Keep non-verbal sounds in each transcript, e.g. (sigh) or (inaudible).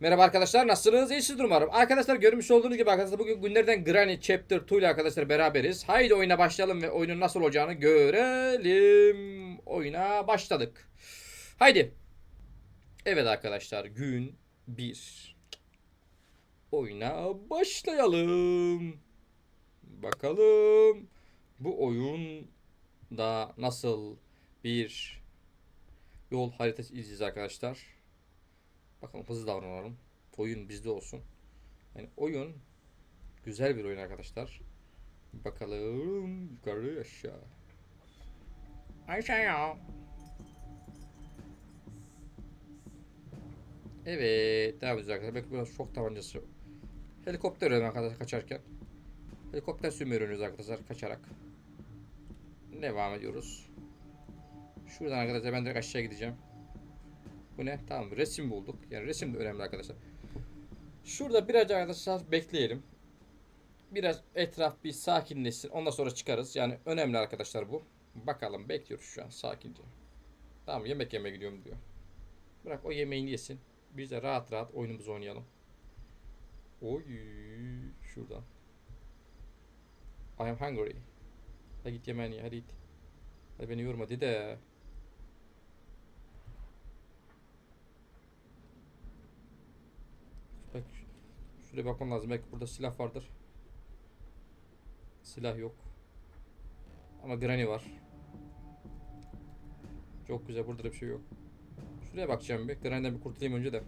Merhaba arkadaşlar nasılsınız? İyisiniz umarım. Arkadaşlar görmüş olduğunuz gibi arkadaşlar bugün günlerden Granny Chapter 2 ile arkadaşlar beraberiz. Haydi oyuna başlayalım ve oyunun nasıl olacağını görelim. Oyuna başladık. Haydi. Evet arkadaşlar gün 1. Oyuna başlayalım. Bakalım bu oyun da nasıl bir yol haritası izleyeceğiz arkadaşlar. Bakalım hızlı davranalım. Oyun bizde olsun. Yani oyun güzel bir oyun arkadaşlar. Bakalım yukarı aşağı. Aşağıya. Evet devam ediyoruz arkadaşlar. Belki biraz şok tabancası. Helikopter öğrenelim arkadaşlar kaçarken. Helikopter sürmeyi arkadaşlar kaçarak. Devam ediyoruz. Şuradan arkadaşlar ben direkt aşağı gideceğim. Bu ne? Tamam resim bulduk. Yani resim de önemli arkadaşlar. Şurada biraz arkadaşlar bekleyelim. Biraz etraf bir sakinleşsin. Ondan sonra çıkarız. Yani önemli arkadaşlar bu. Bakalım bekliyoruz şu an sakince. Tamam yemek yemeye gidiyorum diyor. Bırak o yemeğini yesin. Biz de rahat rahat oyunumuzu oynayalım. Oy şuradan. I am hungry. Hadi git yemeğini ye, hadi git. Hadi beni yorma dede. Şu- şuraya bakmam lazım. Belki burada silah vardır. Silah yok. Ama granny var. Çok güzel. Burada da bir şey yok. Şuraya bakacağım bir. Granny'den bir kurtulayım önce de.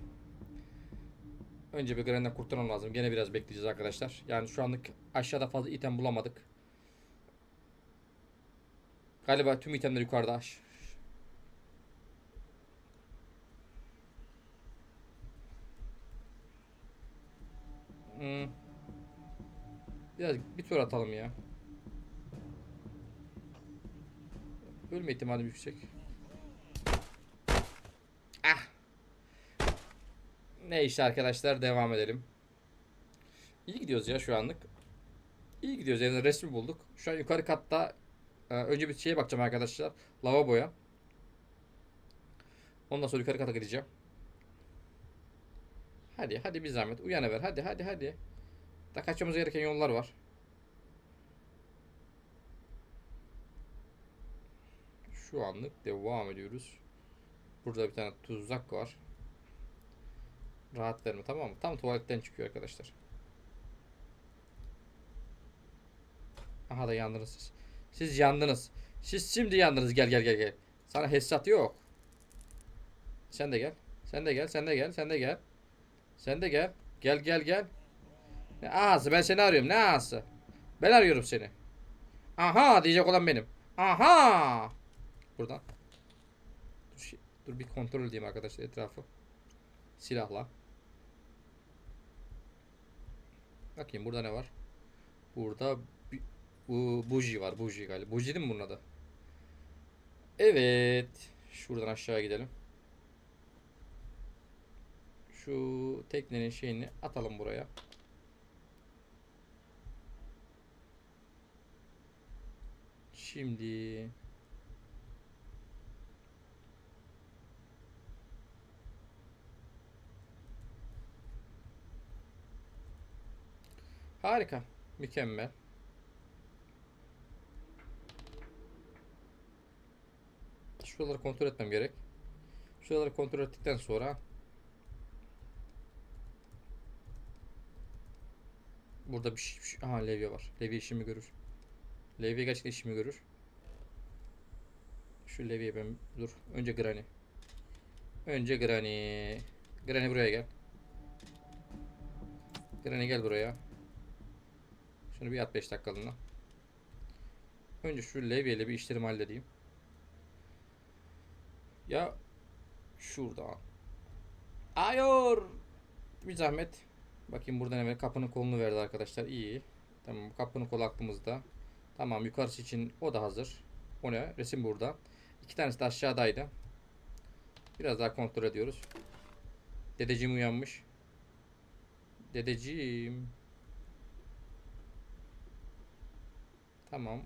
Önce bir Granny'den kurtulmam lazım. Gene biraz bekleyeceğiz arkadaşlar. Yani şu anlık aşağıda fazla item bulamadık. Galiba tüm itemler yukarıda. Ş- Biraz bir tur atalım ya. Ölme ihtimali yüksek. Ah. Ne işte arkadaşlar devam edelim. İyi gidiyoruz ya şu anlık. İyi gidiyoruz yani resmi bulduk. Şu an yukarı katta e, önce bir şeye bakacağım arkadaşlar. Lavaboya. Ondan sonra yukarı kata gideceğim. Hadi hadi bir zahmet uyanıver hadi hadi hadi. Da kaçmamız gereken yollar var. Şu anlık devam ediyoruz. Burada bir tane tuzak var. Rahat verme tamam mı? Tam tuvaletten çıkıyor arkadaşlar. Aha da yandınız siz. Siz yandınız. Siz şimdi yandınız. Gel gel gel gel. Sana hesap yok. Sen de gel. Sen de gel. Sen de gel. Sen de gel. Sen de gel. Gel gel gel. Ne ağası ben seni arıyorum. Ne ağası? Ben arıyorum seni. Aha diyecek olan benim. Aha. Buradan. Dur, şey- dur bir kontrol edeyim arkadaşlar etrafı. Silahla. Bakayım burada ne var? Burada bu buji var. Buji galiba. Buji değil mi bunun adı? Evet. Şuradan aşağı gidelim. Şu teknenin şeyini atalım buraya. Şimdi Harika. Mükemmel. Şuraları kontrol etmem gerek. Şuraları kontrol ettikten sonra Burada bir şey, bir şey- Aha levye var. Levye işimi görür. Levye gerçekten işimi görür. Şu levye ben dur. Önce Granny. Önce Granny. Granny buraya gel. Granny gel buraya. Şunu bir at 5 dakikalığına. Önce şu levyeyle bir işlerimi halledeyim. Ya şuradan. Ayor. Bir zahmet. Bakayım buradan hemen kapının kolunu verdi arkadaşlar. İyi. Tamam kapının kolu aklımızda. Tamam yukarısı için o da hazır. O ne? Resim burada. İki tanesi de aşağıdaydı. Biraz daha kontrol ediyoruz. Dedeciğim uyanmış. Dedeciğim. Tamam.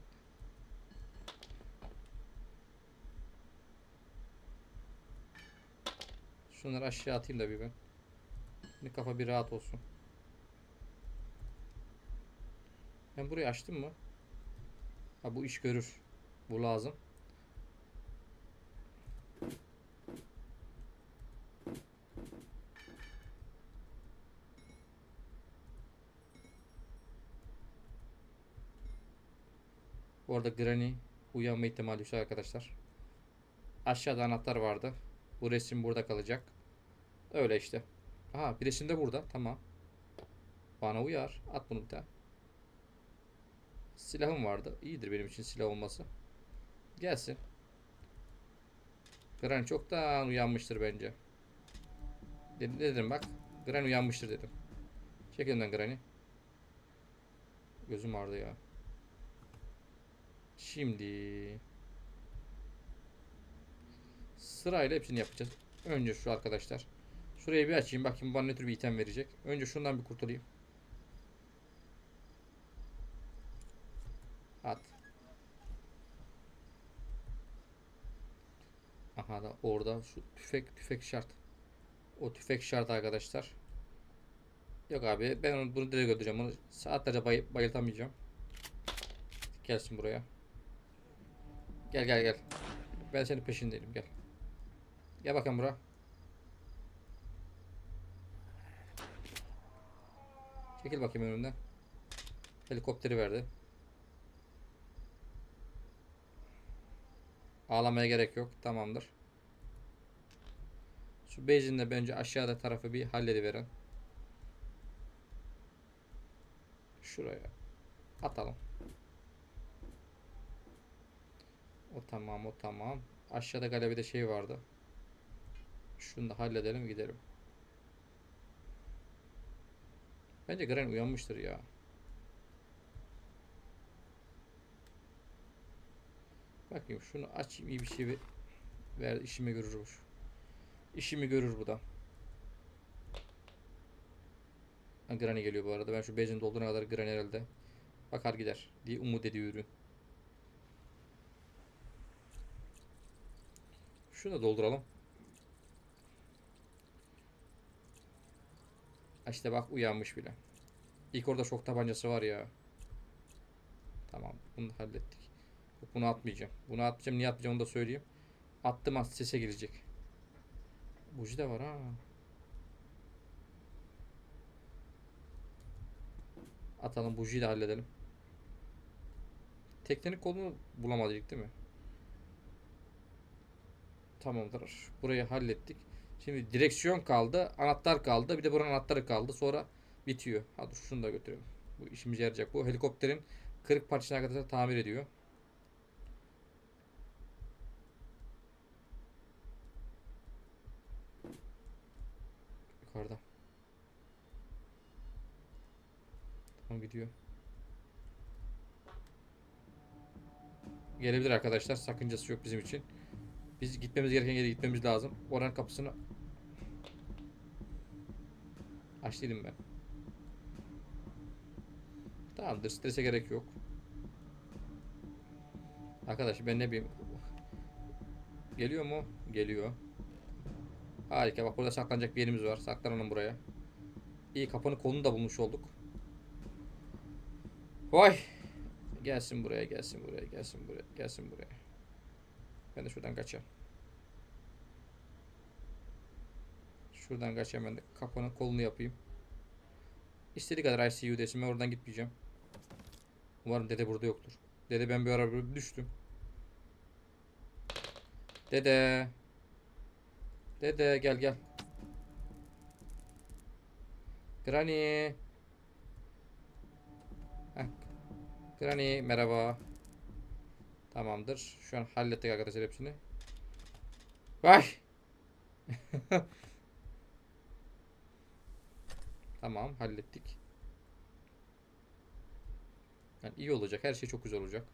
Şunları aşağı atayım da bir ben. Şimdi kafa bir rahat olsun. Ben burayı açtım mı? Ha bu iş görür. Bu lazım. Bu arada Granny uyanma ihtimali yüksek arkadaşlar. Aşağıda anahtar vardı. Bu resim burada kalacak. Öyle işte. Aha bir resim de burada. Tamam. Bana uyar. At bunu bir tane. Silahım vardı. İyidir benim için silah olması. Gelsin. Granny çoktan uyanmıştır bence. Dedim, dedim bak. Granny uyanmıştır dedim. Çek önden Granny. Gözüm ağrıdı ya. Şimdi sırayla hepsini yapacağız. Önce şu arkadaşlar. Şurayı bir açayım. Bakayım bana ne tür bir item verecek. Önce şundan bir kurtulayım. At. Aha da orada şu tüfek tüfek şart. O tüfek şart arkadaşlar. Yok abi ben bunu direkt öldüreceğim. Onu saatlerce bay, bayıltamayacağım. Gelsin buraya. Gel gel gel. Ben senin peşindeyim gel. Gel bakalım buraya. Çekil bakayım önümden. Helikopteri verdi. Ağlamaya gerek yok. Tamamdır. Şu base'in bence aşağıda tarafı bir hallediverin. Şuraya atalım. O tamam o tamam. Aşağıda galeride şey vardı. Şunu da halledelim gidelim. Bence Gren uyanmıştır ya. Bakayım şunu açayım iyi bir şey ver, ver işimi görür bu. İşimi görür bu da. Ha, Granny geliyor bu arada. Ben şu bezin dolduğuna kadar Granny herhalde bakar gider diye umut ediyorum. Şunu da dolduralım. İşte bak uyanmış bile. İlk orada şok tabancası var ya. Tamam bunu hallettik. Bunu atmayacağım. Bunu atmayacağım. Niye atmayacağım onu da söyleyeyim. Attım az sese girecek. Buji de var ha. Atalım bujiyi de halledelim. Teknenin kolunu bulamadık değil mi? Tamamdır. Burayı hallettik. Şimdi direksiyon kaldı. Anahtar kaldı. Bir de buranın anahtarı kaldı. Sonra bitiyor. Hadi şunu da götürelim. Bu işimize yarayacak. Bu helikopterin kırık parçasını arkadaşlar tamir ediyor. Yukarıda. Tamam gidiyor. Gelebilir arkadaşlar. Sakıncası yok bizim için. Biz gitmemiz gereken yere gitmemiz lazım. Oranın kapısını aç dedim ben. Tamamdır. Strese gerek yok. Arkadaş ben ne bileyim. Geliyor mu? Geliyor. Harika. Bak burada saklanacak bir yerimiz var. Saklanalım buraya. İyi kapının kolunu da bulmuş olduk. Vay. Gelsin buraya, gelsin buraya, gelsin buraya, gelsin buraya. Ben de şuradan kaçayım. Şuradan kaçayım ben de kapının kolunu yapayım. İstediği kadar ICU desin ben oradan gitmeyeceğim. Umarım dede burada yoktur. Dede ben bir ara böyle düştüm. Dede. Dede gel gel. Granny. Heh. Granny merhaba. Tamamdır. Şu an hallettik arkadaşlar hepsini. Vay. (laughs) tamam hallettik. Yani iyi olacak. Her şey çok güzel olacak.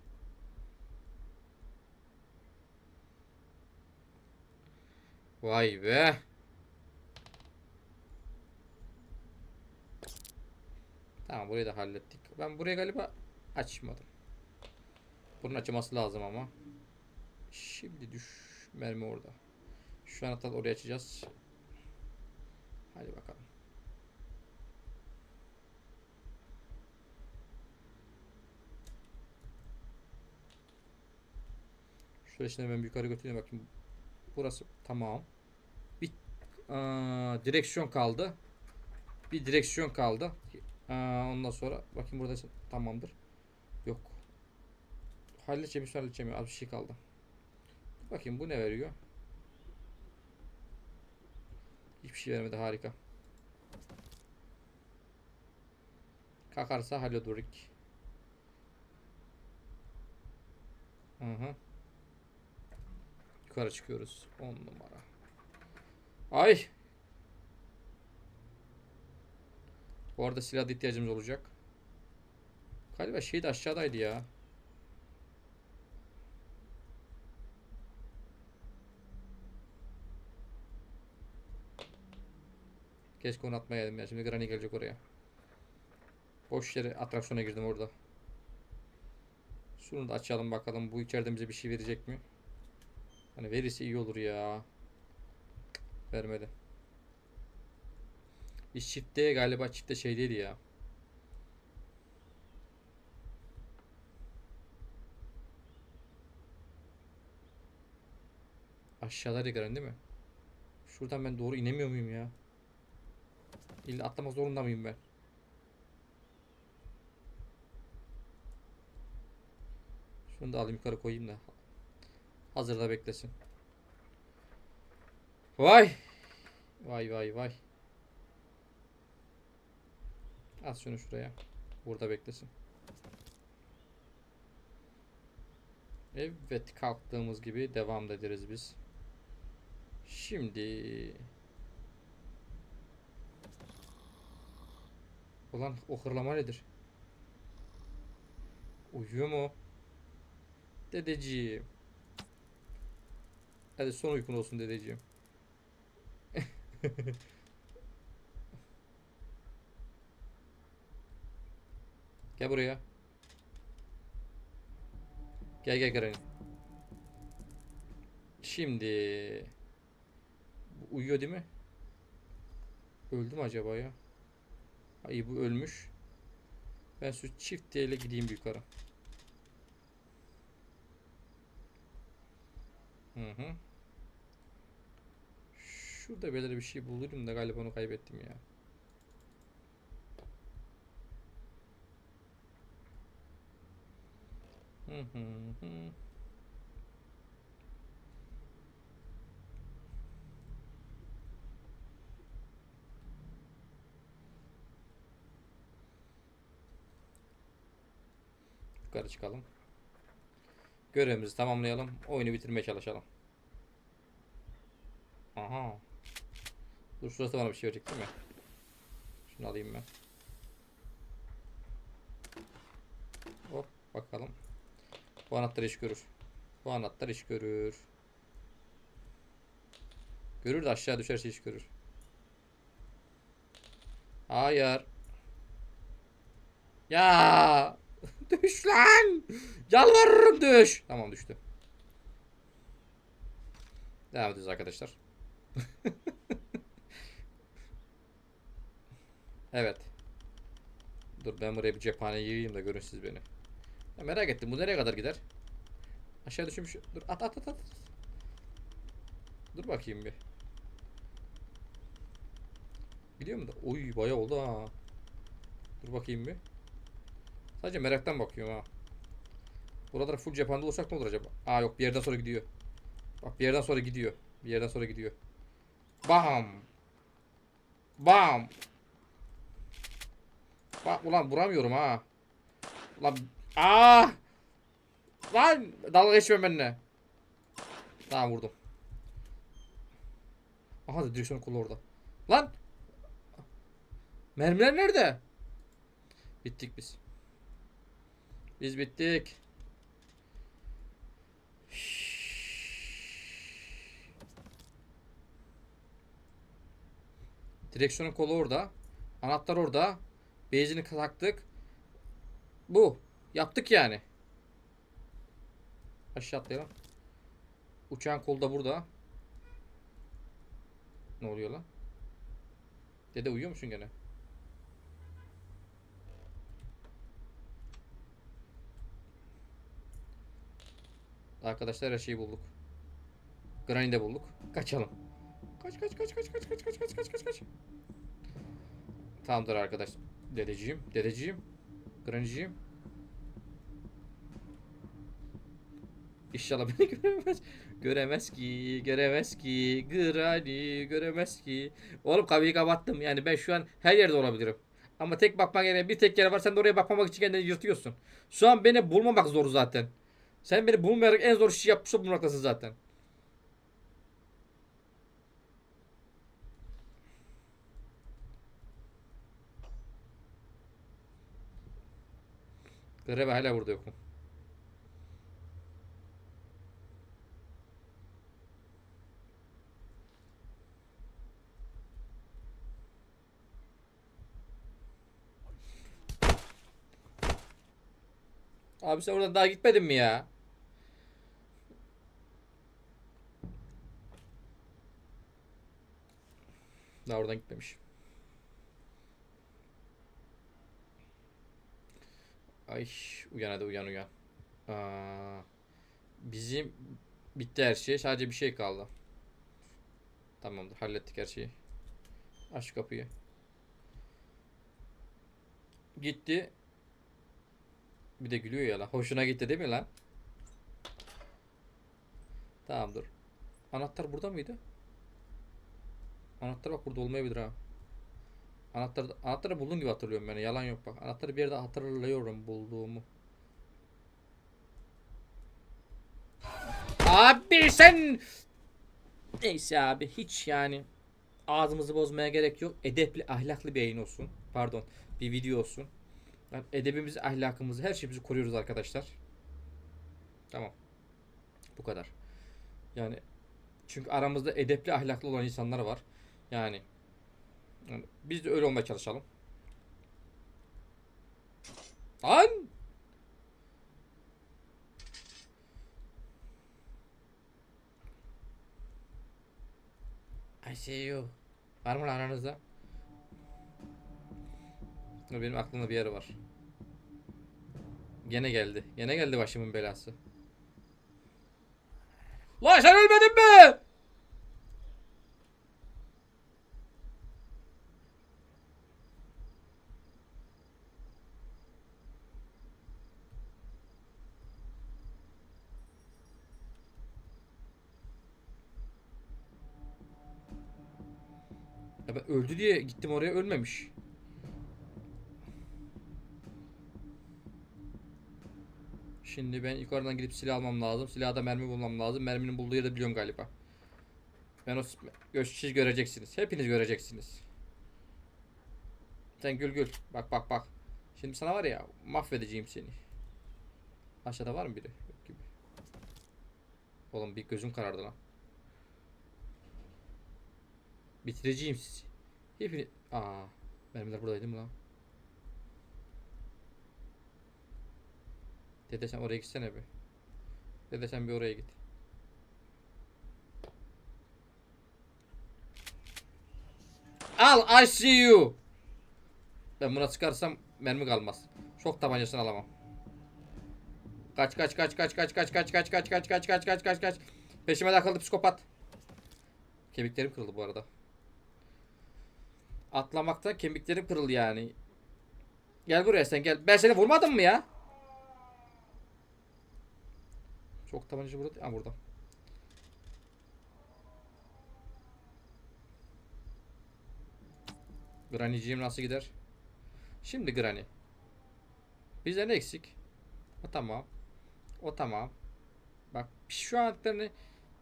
Vay be. Tamam burayı da hallettik. Ben buraya galiba açmadım. Bunun açılması lazım ama. Şimdi düş. Mermi orada. Şu an anahtarı oraya açacağız. Hadi bakalım. Şöyle şimdi hemen yukarı götüreyim bakayım. Burası tamam. Aa, direksiyon kaldı. Bir direksiyon kaldı. Aa, ondan sonra bakayım burada tamamdır. Yok. Halledeceğim, halledeceğim. Az bir şey kaldı. Bakayım bu ne veriyor? Hiçbir şey vermedi harika. Kalkarsa hallederik. Hı hı. Yukarı çıkıyoruz. 10 numara. Ay. Bu arada silah ihtiyacımız olacak. Galiba şey de aşağıdaydı ya. Keşke onu atmayaydım ya. Şimdi Granny gelecek oraya. Boş yere atraksiyona girdim orada. Şunu da açalım bakalım. Bu içeride bize bir şey verecek mi? Hani verirse iyi olur ya. Vermedi. Biz çiftte galiba çiftte şeydeydi ya. Aşağıdaydı Granny değil mi? Şuradan ben doğru inemiyor muyum ya? İlla atlamak zorunda mıyım ben? Şunu da alayım yukarı koyayım da. Hazırda beklesin. Vay. Vay vay vay. At şunu şuraya. Burada beklesin. Evet kalktığımız gibi devam ederiz biz. Şimdi Ulan o hırlama nedir? Uyuyor mu? Dedeciğim. Hadi son uykun olsun dedeciğim. (laughs) Gel buraya. Gel gel Granny. Şimdi uyuyor değil mi? Öldü mü acaba ya? Ha, iyi bu ölmüş. Ben şu çift ile gideyim yukarı. Hı hı. Şurada böyle bir şey bulurum da galiba onu kaybettim ya. Hı hı hı. Yukarı çıkalım. Görevimizi tamamlayalım. Oyunu bitirmeye çalışalım. Aha. Dur şurası bana bir şey verecek değil mi? Şunu alayım ben. Hop bakalım. Bu anahtar iş görür. Bu anahtar iş görür. Görür de aşağı düşerse iş görür. Hayır. Ya. (laughs) Düş lan. Yalvarırım düş. Tamam düştü. Devam ediyoruz arkadaşlar. (laughs) evet. Dur ben buraya bir cephane yiyeyim da görün siz beni. Ya merak ettim bu nereye kadar gider? Aşağı düşmüş. Dur at at at at. Dur bakayım bir. Gidiyor mu da? Oy bayağı oldu ha. Dur bakayım bir. Sadece meraktan bakıyorum ha. Buralara full cephane olursak ne olur acaba? Aa yok bir yerden sonra gidiyor. Bak bir yerden sonra gidiyor. Bir yerden sonra gidiyor. Bam. Bam. Bak ulan vuramıyorum ha. Ulan aa! Lan dalga geçme benimle. Tamam vurdum. Aha da direksiyon kolu orada. Lan! Mermiler nerede? Bittik biz. Biz bittik. Direksiyonun kolu orada. Anahtar orada. Benzini taktık. Bu. Yaptık yani. Aşağı atlayalım. Uçağın kolu da burada. Ne oluyor lan? Dede uyuyor musun gene? Arkadaşlar her şeyi bulduk. Granny bulduk. Kaçalım. Kaç kaç kaç kaç kaç kaç kaç kaç kaç kaç kaç. Tamamdır arkadaş. Dedeciğim, dedeciğim. Granny'ciğim. İnşallah beni (laughs) göremez. Göremez ki, göremez ki. Granny göremez ki. Oğlum kapıyı kapattım. Yani ben şu an her yerde olabilirim. Ama tek bakmak yerine bir tek yer var. Sen de oraya bakmamak için kendini yırtıyorsun. Şu an beni bulmamak zor zaten. Sen beni bulmayarak en zor işi yapmış bulmaktasın zaten. Greve hala burada yokum. Abi sen oradan daha gitmedin mi ya? Daha oradan gitmemiş. Ay uyan hadi uyan uyan. Aa, bizim bitti her şey. Sadece bir şey kaldı. Tamamdır hallettik her şeyi. Aç kapıyı. Gitti. Bir de gülüyor ya lan. Hoşuna gitti değil mi lan? Tamamdır. Anahtar burada mıydı? Anahtar bak burada olmayabilir ha. Anahtarı, anahtarı buldum gibi hatırlıyorum ben. Yalan yok bak. Anahtarı bir yerde hatırlıyorum bulduğumu. Abi sen... Neyse abi hiç yani ağzımızı bozmaya gerek yok. Edepli, ahlaklı bir yayın olsun. Pardon, bir video olsun. Yani edebimizi, ahlakımızı, her şeyimizi koruyoruz arkadaşlar. Tamam. Bu kadar. Yani çünkü aramızda edepli, ahlaklı olan insanlar var. Yani, yani biz de öyle olmaya çalışalım. Lan! I see you. Var mı lan aranızda? Benim aklımda bir yer var. Gene geldi. Gene geldi başımın belası. Lan sen ölmedin mi? Öldü diye gittim oraya ölmemiş. Şimdi ben yukarıdan gidip silah almam lazım. Silahda mermi bulmam lazım. Merminin bulduğu yeri de biliyorum galiba. Ben o siz göreceksiniz. Hepiniz göreceksiniz. Sen gül gül. Bak bak bak. Şimdi sana var ya mahvedeceğim seni. Aşağıda var mı biri? Yok gibi. Oğlum bir gözüm karardı lan. Bitireceğim sizi. Hepini... Aa, mermiler buradaydı mı lan? Dede sen oraya gitsene bir. Dede sen bir oraya git. Al I see you. Ben buna çıkarsam mermi kalmaz. Şok tabancasını alamam. Kaç kaç kaç kaç kaç kaç kaç kaç kaç kaç kaç kaç kaç kaç kaç. Peşime takıldı psikopat. Kemiklerim kırıldı bu arada. Atlamakta kemiklerim kırıldı yani. Gel buraya sen gel. Ben seni vurmadım mı ya? Çok tabancası burada. Ha burada. Granny'ciğim nasıl gider? Şimdi Granny. Bizde ne eksik? O tamam. O tamam. Bak şu anlıklarını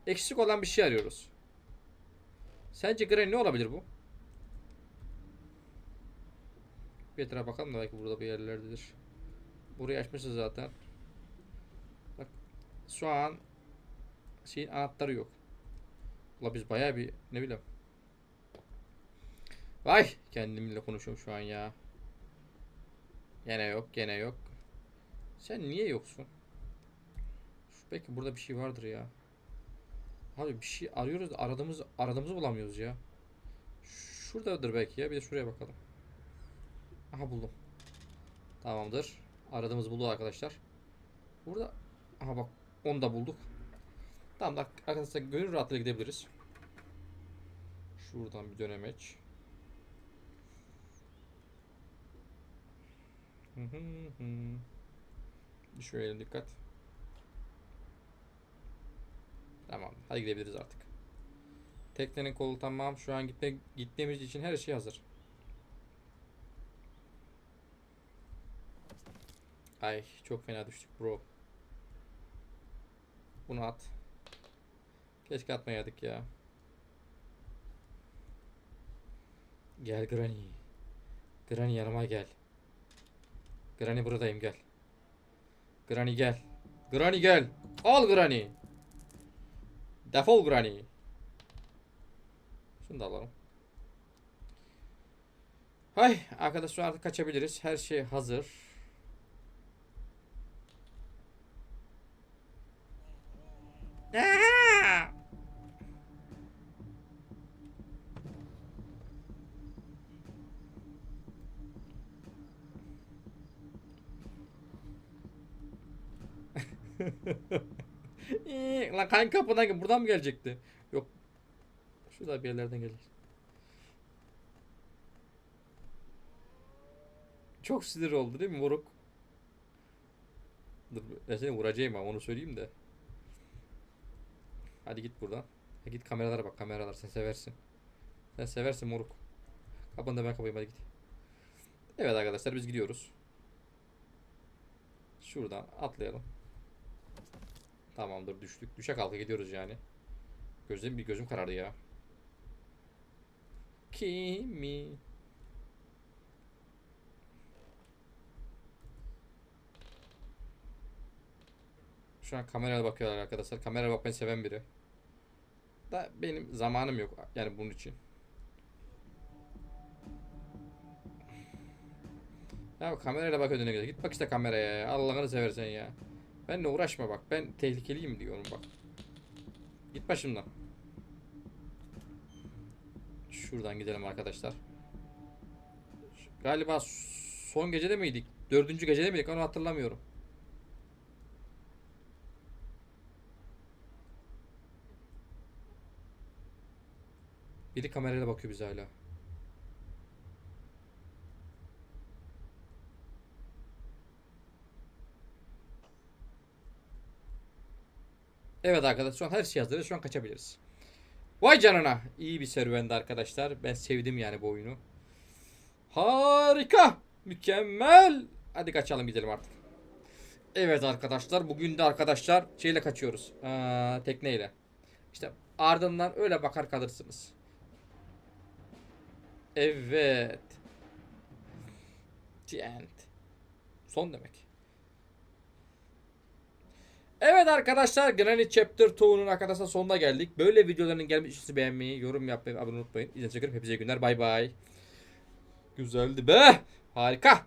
eksik olan bir şey arıyoruz. Sence Granny ne olabilir bu? Bir etrafa bakalım da belki burada bir yerlerdedir. Burayı açmışız zaten. Bak şu an şeyin anahtarı yok. Ula biz bayağı bir ne bileyim. Vay kendimle konuşuyorum şu an ya. Gene yok gene yok. Sen niye yoksun? Şu, belki burada bir şey vardır ya. Abi bir şey arıyoruz da aradığımız aradığımızı bulamıyoruz ya. Şuradadır belki ya. Bir de şuraya bakalım. Aha buldum. Tamamdır. Aradığımız buldu arkadaşlar. Burada aha bak onu da bulduk. Tamam da arkadaşlar gönül rahatlığıyla gidebiliriz. Şuradan bir dönemeç. Hı hı hı. Şöyle dikkat. Tamam. Hadi gidebiliriz artık. Teknenin kolu tamam. Şu an gitme, gitmemiz için her şey hazır. Ay çok fena düştük bro. Bunu at. Keşke atmayaydık ya. Gel Granny. Granny yanıma gel. Granny buradayım gel. Granny gel. Granny gel. Al Granny. Defol Granny. Şunu da alalım. Hay arkadaşlar artık kaçabiliriz. Her şey hazır. Aha! İyi, Lan kayın kapıdan gel- buradan mı gelecekti? Yok. Şurada bir yerlerden gelir. Çok sinir oldu değil mi moruk? Dur ben seni vuracağım ama onu söyleyeyim de. Hadi git buradan. Ha, git kameralara bak kameralar sen seversin. Sen seversin moruk. Kapını da ben kapayım hadi git. Evet arkadaşlar biz gidiyoruz. Şuradan atlayalım. Tamamdır düştük. Düşe kalka gidiyoruz yani. Gözüm bir gözüm karardı ya. Kimi? An kameraya bakıyorlar arkadaşlar. Kameraya bakmayı seven biri. Da benim zamanım yok yani bunun için. Ya kamerayla bak önüne gidiyor. Git bak işte kameraya ya. Allah'ını seversen ya. Benle uğraşma bak. Ben tehlikeliyim diyorum bak. Git başımdan. Şuradan gidelim arkadaşlar. Galiba son gecede miydik? Dördüncü gecede miydik? Onu hatırlamıyorum. Biri kamerayla bakıyor bize hala. Evet arkadaşlar şu an her şey hazır. Şu an kaçabiliriz. Vay canına. İyi bir serüvendi arkadaşlar. Ben sevdim yani bu oyunu. Harika. Mükemmel. Hadi kaçalım gidelim artık. Evet arkadaşlar. Bugün de arkadaşlar şeyle kaçıyoruz. Aa, tekneyle. İşte ardından öyle bakar kalırsınız. Evet. The end. Son demek. Evet arkadaşlar Granny Chapter 2'nun arkadaşlar sonuna geldik. Böyle videoların gelmesi beğenmeyi, yorum yapmayı, abone unutmayın. İzlediğiniz için hepinize günler. Bay bay. Güzeldi be. Harika.